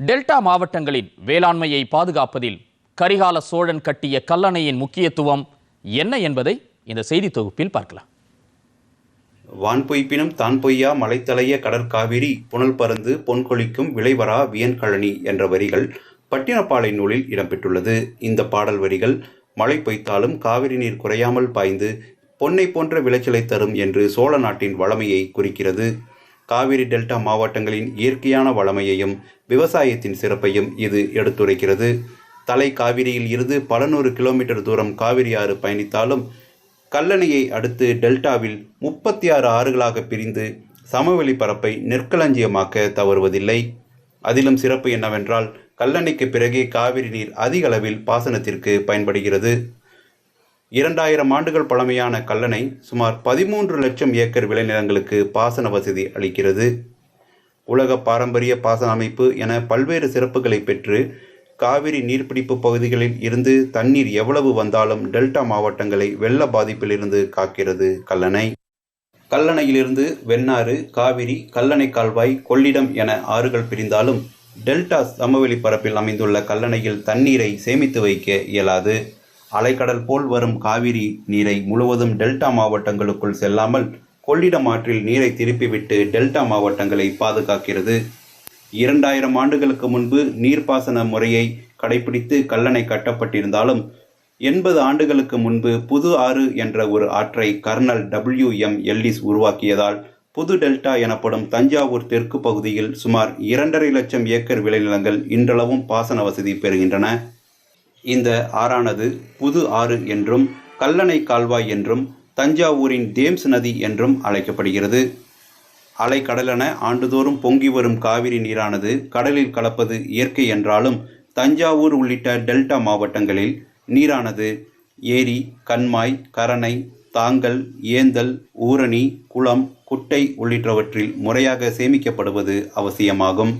Delta மாவட்டங்களின் வேளாண்மையை பாதுகாப்பதில் கரிகால சோழன் கட்டிய கல்லணையின் முக்கியத்துவம் என்ன என்பதை இந்த செய்தி தொகுப்பில் பார்க்கலாம். வான் பொய்ப்பினும் தான் பொய்யா மலைத்தலைய கடற்காவிரி புனல் பருந்து பொன்கொழிக்கும் விளைவரா வியன்கழனி என்ற வரிகள் பட்டினப்பாலை நூலில் இடம்பெற்றுள்ளது. இந்த பாடல் வரிகள் மழை பொய்த்தாலும் காவிரி நீர் குறையாமல் பாய்ந்து பொன்னை போன்ற விளைச்சலை தரும் என்று சோழ நாட்டின் வளமையை குறிக்கிறது. காவிரி டெல்டா மாவட்டங்களின் இயற்கையான வளமையையும் விவசாயத்தின் சிறப்பையும் இது எடுத்துரைக்கிறது. தலை காவிரியில் இருந்து பல நூறு கிலோமீட்டர் தூரம் காவிரி ஆறு பயணித்தாலும் கல்லணையை அடுத்து டெல்டாவில் முப்பத்தி ஆறு ஆறுகளாக பிரிந்து சமவெளி பரப்பை நெற்களஞ்சியமாக்க தவறுவதில்லை. அதிலும் சிறப்பு என்னவென்றால் கல்லணைக்கு பிறகே காவிரி நீர் அதிக அளவில் பாசனத்திற்கு பயன்படுகிறது. இரண்டாயிரம் ஆண்டுகள் பழமையான கல்லணை சுமார் பதிமூன்று லட்சம் ஏக்கர் விளைநிலங்களுக்கு பாசன வசதி அளிக்கிறது. உலக பாரம்பரிய பாசன அமைப்பு என பல்வேறு சிறப்புகளை பெற்று காவிரி நீர்பிடிப்பு பகுதிகளில் இருந்து தண்ணீர் எவ்வளவு வந்தாலும் டெல்டா மாவட்டங்களை வெள்ள பாதிப்பிலிருந்து காக்கிறது கல்லணை. கல்லணையிலிருந்து வெண்ணாறு காவிரி கல்லணை கால்வாய் கொள்ளிடம் என ஆறுகள் பிரிந்தாலும் டெல்டா சமவெளி பரப்பில் அமைந்துள்ள கல்லணையில் தண்ணீரை சேமித்து வைக்க இயலாது. அலைக்கடல் போல் வரும் காவிரி நீரை முழுவதும் டெல்டா மாவட்டங்களுக்குள் செல்லாமல் கொள்ளிடம் ஆற்றில் நீரை திருப்பிவிட்டு டெல்டா மாவட்டங்களை பாதுகாக்கிறது. இரண்டாயிரம் ஆண்டுகளுக்கு முன்பு நீர்ப்பாசன முறையை கடைபிடித்து கல்லணை கட்டப்பட்டிருந்தாலும் எண்பது ஆண்டுகளுக்கு முன்பு புது ஆறு என்ற ஒரு ஆற்றை கர்னல் டபிள்யூ எம் எல்லிஸ் உருவாக்கியதால் புது டெல்டா எனப்படும் தஞ்சாவூர் தெற்கு பகுதியில் சுமார் இரண்டரை லட்சம் ஏக்கர் விளைநிலங்கள் இன்றளவும் பாசன வசதி பெறுகின்றன. இந்த ஆறானது புது ஆறு என்றும் கல்லணை கால்வாய் என்றும் தஞ்சாவூரின் தேம்ஸ் நதி என்றும் அழைக்கப்படுகிறது. அலைக்கடலென ஆண்டுதோறும் பொங்கி வரும் காவிரி நீரானது கடலில் கலப்பது இயற்கை என்றாலும் தஞ்சாவூர் உள்ளிட்ட டெல்டா மாவட்டங்களில் நீரானது ஏரி கண்மாய் கரணை தாங்கல் ஏந்தல் ஊரணி குளம் குட்டை உள்ளிட்டவற்றில் முறையாக சேமிக்கப்படுவது அவசியமாகும்.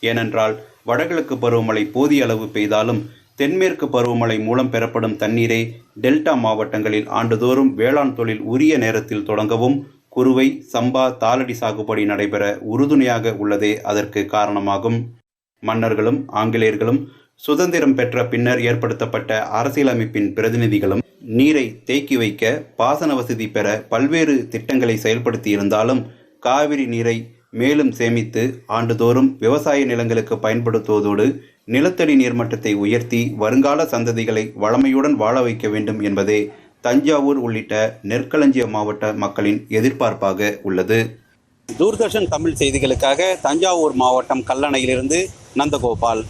ஏனென்றால் வடகிழக்கு பருவமழை போதிய அளவு பெய்தாலும் தென்மேற்கு பருவமழை மூலம் பெறப்படும் தண்ணீரை டெல்டா மாவட்டங்களில் ஆண்டுதோறும் வேளாண் தொழில் உரிய நேரத்தில் தொடங்கவும் குறுவை சம்பா தாளடி சாகுபடி நடைபெற உறுதுணையாக உள்ளதே அதற்கு காரணமாகும். மன்னர்களும் ஆங்கிலேயர்களும் சுதந்திரம் பெற்ற பின்னர் ஏற்படுத்தப்பட்ட அரசியலமைப்பின் பிரதிநிதிகளும் நீரை தேக்கி வைக்க பாசன வசதி பெற பல்வேறு திட்டங்களை செயல்படுத்தி இருந்தாலும் காவிரி நீரை மேலும் சேமித்து ஆண்டுதோறும் விவசாய நிலங்களுக்கு பயன்படுத்துவதோடு நிலத்தடி நீர்மட்டத்தை உயர்த்தி வருங்கால சந்ததிகளை வளமையுடன் வாழ வைக்க வேண்டும் என்பதே தஞ்சாவூர் உள்ளிட்ட நெற்களஞ்சிய மாவட்ட மக்களின் எதிர்பார்ப்பாக உள்ளது. தூர்தர்ஷன் தமிழ் செய்திகளுக்காக தஞ்சாவூர் மாவட்டம் கல்லணையிலிருந்து நந்தகோபால்.